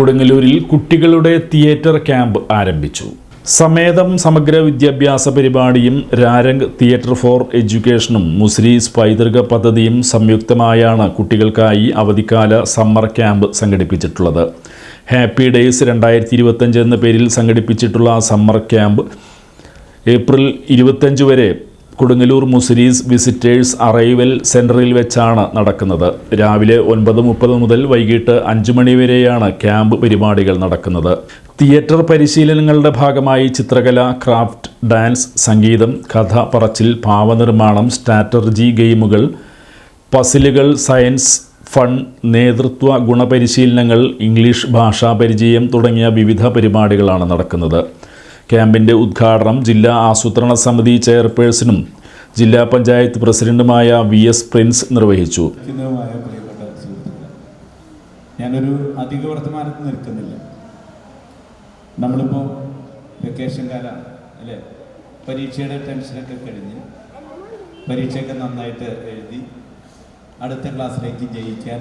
കൊടുങ്ങല്ലൂരിൽ കുട്ടികളുടെ theatre camp ആരംഭിച്ചു. സമേതം സമഗ്ര വിദ്യാഭ്യാസ പരിപാടിയും രാരംഗ് തിയേറ്റർ ഫോർ എഡ്യൂക്കേഷനും മുസ്രീസ് പൈതൃക പദ്ധതിയും സംയുക്തമായാണ് കുട്ടികൾക്കായി അവധിക്കാല സമ്മർ ക്യാമ്പ് സംഘടിപ്പിച്ചിട്ടുള്ളത്. ഹാപ്പി ഡേയ്സ് രണ്ടായിരത്തി ഇരുപത്തഞ്ച് എന്ന പേരിൽ സംഘടിപ്പിച്ചിട്ടുള്ള സമ്മർ ക്യാമ്പ് ഏപ്രിൽ ഇരുപത്തഞ്ച് വരെ കൊടുങ്ങല്ലൂർ മുസിരീസ് വിസിറ്റേഴ്സ് അറൈവൽ സെന്ററിൽ വെച്ചാണ് നടക്കുന്നത്. രാവിലെ ഒൻപത് മുപ്പത് മുതൽ വൈകിട്ട് അഞ്ച് മണി വരെയാണ് ക്യാമ്പ് പരിപാടികൾ നടക്കുന്നത്. തിയേറ്റർ പരിശീലനങ്ങളുടെ ഭാഗമായി ചിത്രകല ക്രാഫ്റ്റ് ഡാൻസ് സംഗീതം കഥ പറച്ചിൽ ഭാവനിർമ്മാണം സ്ട്രാറ്റർജി ഗെയിമുകൾ പസിലുകൾ സയൻസ് ഫൺ നേതൃത്വ ഗുണപരിശീലനങ്ങൾ ഇംഗ്ലീഷ് ഭാഷാ പരിചയം തുടങ്ങിയ വിവിധ പരിപാടികളാണ് നടക്കുന്നത്. ക്യാമ്പിന്റെ ഉദ്ഘാടനം ജില്ലാ ആസൂത്രണ സമിതി ചെയർപേഴ്സണും ജില്ലാ പഞ്ചായത്ത് പ്രസിഡന്റുമായ വി എസ് പ്രിൻസ് നിർവഹിച്ചു. ഞാനൊരു അധിക വർത്തമാനത്തിൽ നിൽക്കുന്നില്ല. നമ്മളിപ്പോൾ വെക്കേഷൻ കാല അല്ലേ? പരീക്ഷയുടെ ടെൻഷനൊക്കെ കഴിഞ്ഞ് പരീക്ഷയൊക്കെ നന്നായിട്ട് എഴുതി അടുത്ത ക്ലാസ്സിലേക്ക് ജയിക്കാൻ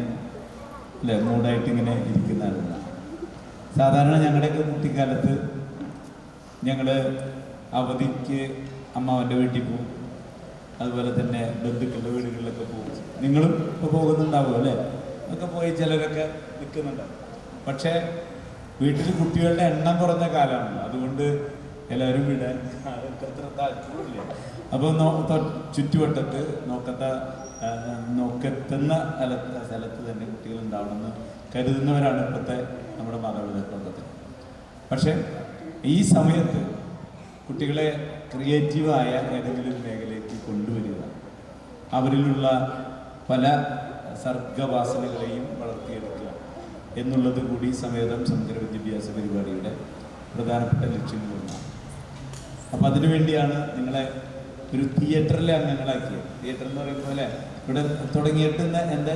അല്ലേ? മൂടായിട്ട് ഇങ്ങനെ ഇരിക്കുന്ന ആളുകളാണ് സാധാരണ ഞങ്ങളുടെയൊക്കെ കുട്ടിക്കാലത്ത് ഞങ്ങൾ അവധിക്ക് അമ്മാവന്റെ വീട്ടിൽ പോകും അതുപോലെ തന്നെ ബന്ധുക്കളുടെ വീടുകളിലൊക്കെ പോകും നിങ്ങളും ഇപ്പോൾ പോകുന്നുണ്ടാവും അല്ലേ? ഒക്കെ പോയി ചിലരൊക്കെ നിൽക്കുന്നുണ്ടാവും. പക്ഷേ വീട്ടിൽ കുട്ടികളുടെ എണ്ണം കുറഞ്ഞ കാലമാണ്. അതുകൊണ്ട് എല്ലാവരും വിടാൻ ആൾക്ക് അത്ര താല്പര്യമില്ല. അപ്പോൾ ചുറ്റുവട്ടത്ത് നോക്കത്ത നോക്കെത്തുന്ന സ്ഥലത്ത് സ്ഥലത്ത് തന്നെ കുട്ടികൾ ഉണ്ടാവണമെന്ന് കരുതുന്നവരാണ് ഇപ്പോഴത്തെ നമ്മുടെ മാതാപിതാക്കളൊക്കെ. പക്ഷേ ഈ സമയത്ത് കുട്ടികളെ ക്രിയേറ്റീവായ ഏതെങ്കിലും മേഖലയ്ക്ക് കൊണ്ടുവരിക. അവരിലുള്ള പല സർഗവാസനകളെയും വളർത്തിയെടുക്കുക എന്നുള്ളത് കൂടി സമേതം സമഗ്ര വിദ്യാഭ്യാസ പരിപാടിയുടെ പ്രധാനപ്പെട്ട ലക്ഷ്യങ്ങളൊന്നാണ് അപ്പം അതിനുവേണ്ടിയാണ് നിങ്ങളെ ഒരു തിയേറ്ററിലെ അംഗങ്ങളാക്കിയത്. തിയേറ്റർ എന്ന് പറയുമ്പോൾ ഇവിടെ തുടങ്ങിയിട്ട് എന്റെ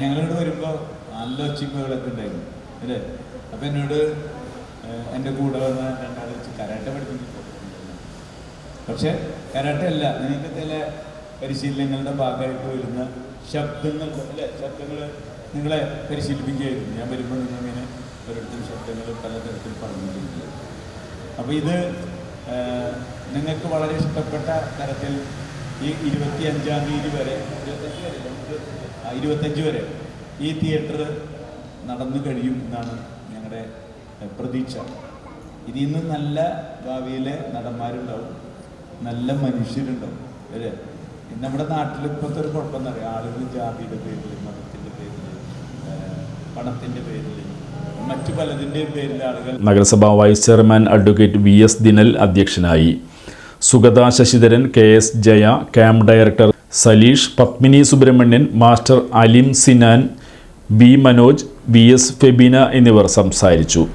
ഞങ്ങളിവിടെ വരുമ്പോൾ നല്ല ഒച്ചിപ്പുകളൊക്കെ ഉണ്ടായിരുന്നു. അല്ലേ? അപ്പം എന്നോട് എന്റെ കൂടെ വന്ന രണ്ടാൾ വെച്ച് കരാട്ടെ പഠിപ്പിക്കുന്നു പക്ഷെ കരാട്ടെ അല്ല നിങ്ങൾക്ക് ചില പരിശീലനങ്ങളുടെ ഭാഗമായിട്ട് വരുന്ന ശബ്ദങ്ങൾ അല്ലെ? ശബ്ദങ്ങൾ നിങ്ങളെ പരിശീലിപ്പിക്കുകയായിരുന്നു. ഞാൻ വരുമ്പോൾ നിങ്ങളിങ്ങനെ ഓരോരുത്തരും ശബ്ദങ്ങൾ പലതരത്തിൽ പറഞ്ഞിട്ടുണ്ട്. അപ്പോൾ ഇത് നിങ്ങൾക്ക് വളരെ ഇഷ്ടപ്പെട്ട തരത്തിൽ ഈ ഇരുപത്തി അഞ്ചാം തീയതി വരെ ഇരുപത്തഞ്ച് വരെ ഇരുപത്തഞ്ച് വരെ ഈ തിയേറ്റർ നടന്നു കഴിയും എന്നാണ് ഞങ്ങളുടെ പ്രതീക്ഷ. ഇതിൽ നിന്ന് നല്ല ഭാവിയിലെ നടന്മാരുണ്ടാവും. നല്ല മനുഷ്യരുണ്ടാവും. അല്ലേ? നമ്മുടെ നാട്ടിൽ ഇപ്പോഴത്തെ ഒരു കുഴപ്പമെന്ന് അറിയാം ആളുകൾ ജാതിയുടെ പേരിൽ മതത്തിന്റെ പേരിൽ പണത്തിന്റെ പേരിൽ മറ്റു പലതിന്റെയും പേരിൽ ആളുകൾ നഗരസഭാ vice chairman advocate V S Dinal അധ്യക്ഷനായി. Sugatha Sasidharan K S Jaya camp director Saleesh Padmini Subrahmanyan master Alim Sinan B Manoj V S Febina എന്നിവർ സംസാരിച്ചു.